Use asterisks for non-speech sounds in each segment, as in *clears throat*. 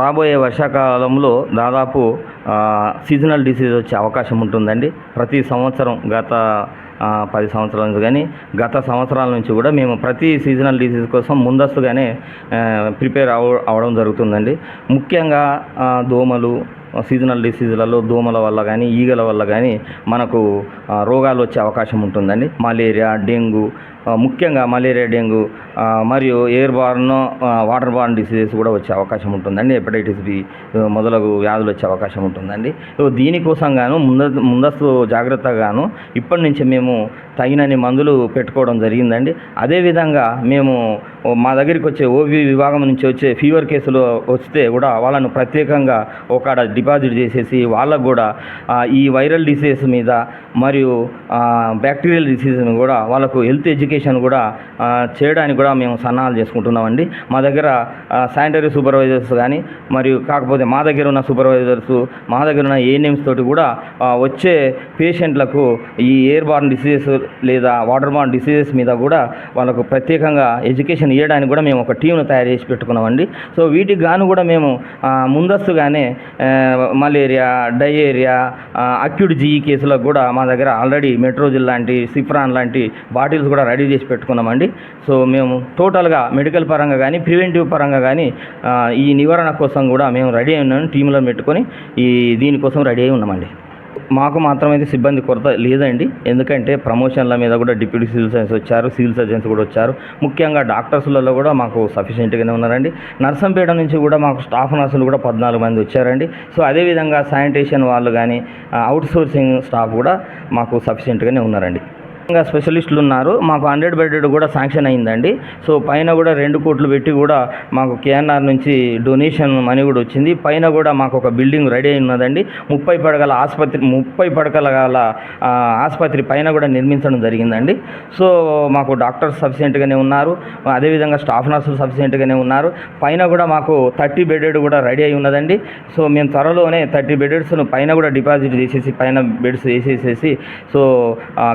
రాబోయే వర్షాకాలంలో దాదాపు సీజనల్ డిసీజ్ వచ్చే అవకాశం ఉంటుందండి. ప్రతి సంవత్సరం గత పది సంవత్సరాల నుంచి కానీ గత సంవత్సరాల నుంచి కూడా మేము ప్రతి సీజనల్ డిసీజ్ కోసం ముందస్తుగానే ప్రిపేర్ అవ అవడం జరుగుతుందండి. ముఖ్యంగా దోమలు సీజనల్ డిసీజులలో దోమల వల్ల కానీ ఈగల వల్ల కానీ మనకు రోగాలు వచ్చే అవకాశం ఉంటుందండి. మలేరియా డెంగ్యూ ముఖ్యంగా మలేరియా డెంగ్యూ మరియు airborne waterborne diseases కూడా వచ్చే అవకాశం ఉంటుందండి. హెపటైటిస్ బి మొదలగు వ్యాధులు వచ్చే అవకాశం ఉంటుందండి. సో దీనికోసం గాను ముంద ముందస్తు జాగ్రత్తగాను ఇప్పటి నుంచి మేము తగినన్ని మందులు పెట్టుకోవడం జరిగిందండి. అదేవిధంగా మేము మా దగ్గరికి వచ్చే ఓబీ విభాగం నుంచి వచ్చే ఫీవర్ కేసులు వస్తే కూడా వాళ్ళను ప్రత్యేకంగా ఒక డిపాజిట్ చేసేసి వాళ్ళకు కూడా ఈ వైరల్ డిసీజెస్ మీద మరియు బ్యాక్టీరియల్ డిసీజ్ కూడా వాళ్ళకు హెల్త్ ఎడ్యుకేషన్ కూడా చేయడానికి కూడా మేము సన్నాహాలు చేసుకుంటున్నామండి. మా దగ్గర శానిటరీ సూపర్వైజర్స్ కానీ మరియు కాకపోతే మా దగ్గర ఉన్న సూపర్వైజర్స్ మా దగ్గర ఉన్న ఏఎన్ఎమ్స్ తోటి కూడా వచ్చే పేషెంట్లకు ఈ ఎయిర్ బార్న్ డిసీజెస్ లేదా వాటర్ బార్న్ డిసీజెస్ మీద కూడా వాళ్ళకు ప్రత్యేకంగా ఎడ్యుకేషన్ ఇవ్వడానికి కూడా మేము ఒక టీంను తయారు చేసి పెట్టుకున్నామండి. సో వీటికి గాను కూడా మేము ముందస్తుగానే మలేరియా డయేరియా ఆ, అక్యూట్ జీఈ కేసులకు కూడా మా దగ్గర ఆల్రెడీ మెట్రోజిల్ లాంటి సిఫ్రాన్ లాంటి బాటిల్స్ కూడా రెడీ చేసి పెట్టుకున్నామండి. సో మేము టోటల్గా మెడికల్ పరంగా కానీ ప్రివెంటివ్ పరంగా కానీ ఈ నివారణ కోసం కూడా మేము రెడీ అయి ఉన్నాము టీంలో పెట్టుకొని ఈ దీనికోసం రెడీ అయి ఉన్నామండి. మాకు మాత్రమైతే సిబ్బంది కొరత లేదండి. ఎందుకంటే ప్రమోషన్ల మీద కూడా డిప్యూటీ సివిల్ సర్జన్స్ వచ్చారు సివిల్ సర్జన్స్ కూడా వచ్చారు. ముఖ్యంగా డాక్టర్స్లలో కూడా మాకు సఫిషియెంట్గానే ఉన్నారండి. నర్సంపేట నుంచి కూడా మాకు స్టాఫ్ నర్సులు కూడా పద్నాలుగు మంది వచ్చారండి. సో అదేవిధంగా శానిటేషన్ వాళ్ళు కానీ అవుట్ సోర్సింగ్ స్టాఫ్ కూడా మాకు సఫిషియెంట్గానే ఉన్నారండి. స్పెషలిస్టులు ఉన్నారు. మాకు హండ్రెడ్ బెడెడ్ కూడా శాంక్షన్ అయిందండి. సో పైన కూడా రెండు కోట్లు పెట్టి కూడా మాకు కేఎన్ఆర్ నుంచి డొనేషన్ మనీ కూడా వచ్చింది. పైన కూడా మాకు ఒక బిల్డింగ్ రెడీ అయి ఉన్నదండి. ముప్పై పడగల ఆసుపత్రి ముప్పై పడకల గల ఆసుపత్రి పైన కూడా నిర్మించడం జరిగిందండి. సో మాకు డాక్టర్స్ సఫిషియెంట్గానే ఉన్నారు. అదేవిధంగా స్టాఫ్ నర్సులు సఫిషియెంట్గానే ఉన్నారు. పైన కూడా మాకు థర్టీ బెడెడ్ కూడా రెడీ అయి ఉన్నదండి. సో మేము త్వరలోనే థర్టీ బెడెడ్స్ను పైన కూడా డిపాజిట్ చేసేసి పైన బెడ్స్ వేసేసేసి సో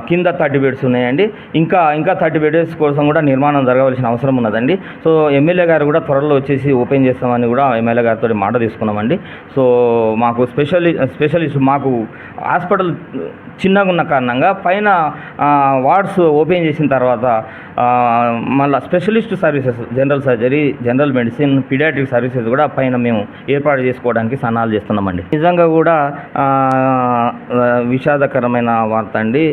కింద థర్టీ బెడ్స్ ఉన్నాయండి. ఇంకా ఇంకా థర్టీ బెడ్స్ కోసం కూడా నిర్మాణం జరగవలసిన అవసరం ఉన్నదండి. సో ఎమ్మెల్యే గారు కూడా త్వరలో వచ్చేసి ఓపెన్ చేస్తామని కూడా ఎమ్మెల్యే గారితో మాట తీసుకున్నామండి. సో మాకు స్పెషలి స్పెషలిస్ట్ మాకు హాస్పిటల్ చిన్నగా ఉన్న కారణంగా పైన వార్డ్స్ ఓపెన్ చేసిన తర్వాత మళ్ళీ specialist services general surgery general medicine paediatric services కూడా పైన మేము ఏర్పాటు చేసుకోవడానికి సన్నాలు చేస్తున్నామండి. నిజంగా కూడా విషాదకరమైన వార్త అండి.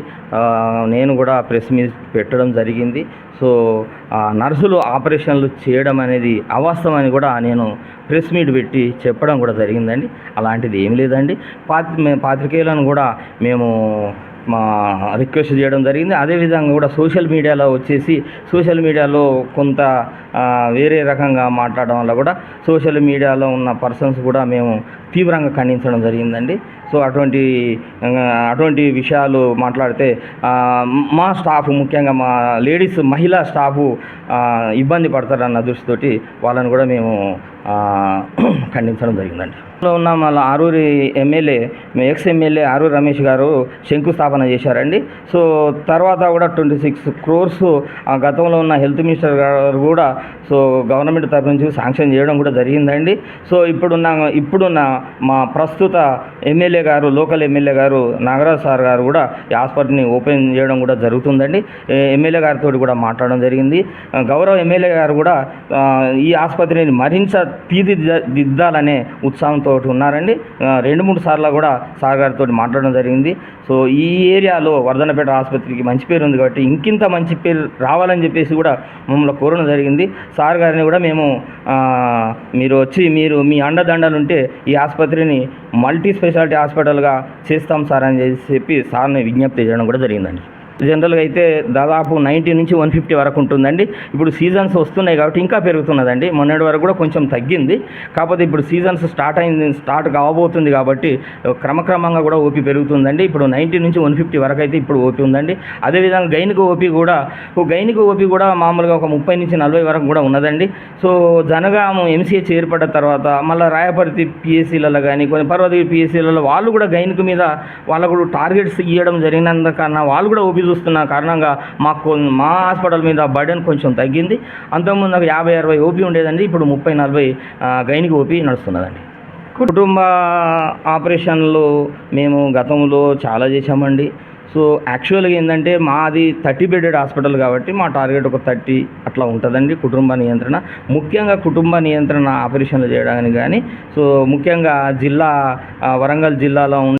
నేను నేను కూడా ప్రెస్ మీట్ పెట్టడం జరిగింది. సో ఆ, నర్సులు ఆపరేషన్లు చేయడం అనేది అవాస్తవం అని కూడా నేను ప్రెస్ మీట్ పెట్టి చెప్పడం కూడా జరిగిందండి. అలాంటిది ఏం లేదండి. పాత్రి పాత్రికేయులను కూడా మేము మా రిక్వెస్ట్ చేయడం జరిగింది. అదేవిధంగా కూడా సోషల్ మీడియాలో వచ్చేసి సోషల్ మీడియాలో కొంత వేరే రకంగా మాట్లాడడం వల్ల కూడా సోషల్ మీడియాలో ఉన్న పర్సన్స్ కూడా మేము తీవ్రంగా ఖండించడం జరిగిందండి. సో అటువంటి అటువంటి విషయాలు మాట్లాడితే మా స్టాఫ్ ముఖ్యంగా మా లేడీస్ మహిళా స్టాఫ్ ఇబ్బంది పడతారన్న దృష్టితోటి వాళ్ళని కూడా మేము *clears throat* ఖండించడం జరిగిందండి. లో ఉన్న మళ్ళీ Aruri MLA ex MLA Aruri Ramesh గారు శంకుస్థాపన చేశారండి. సో తర్వాత కూడా ట్వంటీ సిక్స్ క్రోర్స్ గతంలో ఉన్న హెల్త్ మినిస్టర్ గారు కూడా సో గవర్నమెంట్ తరఫు నుంచి శాంక్షన్ చేయడం కూడా జరిగిందండి. సో ఇప్పుడున్న ఇప్పుడున్న మా ప్రస్తుత ఎమ్మెల్యే గారు లోకల్ ఎమ్మెల్యే గారు నాగరాజ్ సార్ గారు కూడా ఈ హాస్పిటల్ని ఓపెన్ చేయడం కూడా జరుగుతుందండి. ఎమ్మెల్యే గారితో కూడా మాట్లాడడం జరిగింది. గౌరవ ఎమ్మెల్యే గారు కూడా ఈ ఆసుపత్రిని మరింత తీర్చిదిద్దాలనే ఉత్సాహంతో ఉన్నారండి. రెండు మూడు సార్లు కూడా సార్ గారితో మాట్లాడడం జరిగింది. సో ఈ ఏరియాలో వర్ధనపేట ఆసుపత్రికి మంచి పేరు ఉంది కాబట్టి ఇంకింత మంచి పేరు రావాలని చెప్పేసి కూడా మమ్మల్ని కోరడం జరిగింది. సార్ గారిని కూడా మేము మీరు వచ్చి మీరు మీ అండదండలు ఉంటే ఈ ఆసుపత్రిని మల్టీ స్పెషాలిటీ హాస్పిటల్గా చేస్తాం సార్ అని చెప్పి సార్ని విజ్ఞప్తి చేయడం కూడా జరిగిందండి. జనరల్గా అయితే దాదాపు నైంటీ నుంచి వన్ ఫిఫ్టీ వరకు ఉంటుందండి. ఇప్పుడు సీజన్స్ వస్తున్నాయి కాబట్టి ఇంకా పెరుగుతున్నదండి. మొన్నటి వరకు కూడా కొంచెం తగ్గింది. కాకపోతే ఇప్పుడు సీజన్స్ స్టార్ట్ అయింది స్టార్ట్ కావబోతుంది కాబట్టి క్రమక్రమంగా కూడా ఓపీ పెరుగుతుందండి. ఇప్పుడు నైంటీ నుంచి వన్ ఫిఫ్టీ వరకు అయితే ఇప్పుడు ఓపీ ఉందండి. అదేవిధంగా గైనిక ఓపీ కూడా ఓ గైనిక ఓపీ కూడా మామూలుగా ఒక ముప్పై నుంచి నలభై వరకు కూడా ఉన్నదండి. సో జనగాము ఎంసీహెచ్ ఏర్పడ్డ తర్వాత మళ్ళీ రాయపర్తి పిఎస్సీలలో కానీ కొన్ని పర్వత పిఎస్సీలలో వాళ్ళు కూడా గైనిక మీద వాళ్ళకు కూడా టార్గెట్స్ ఇవ్వడం జరిగినందుకన్నా వాళ్ళు కూడా ఓపీ చూస్తున్న కారణంగా మాకు మా హాస్పిటల్ మీద బర్డెన్ కొంచెం తగ్గింది. అంతకుముందు నాకు యాభై అరవై ఓపీ ఉండేదండి. ఇప్పుడు ముప్పై నలభై గైనికి ఓపీ నడుస్తున్నదండి. కుటుంబ ఆపరేషన్లు మేము గతంలో చాలా చేశామండి. సో యాక్చువల్గా ఏంటంటే మాది థర్టీ బెడెడ్ హాస్పిటల్ కాబట్టి మా టార్గెట్ ఒక థర్టీ అట్లా ఉంటుందండి కుటుంబ నియంత్రణ. ముఖ్యంగా కుటుంబ నియంత్రణ ఆపరేషన్లు చేయడానికి కానీ సో ముఖ్యంగా జిల్లా వరంగల్ జిల్లాలో ఉన్న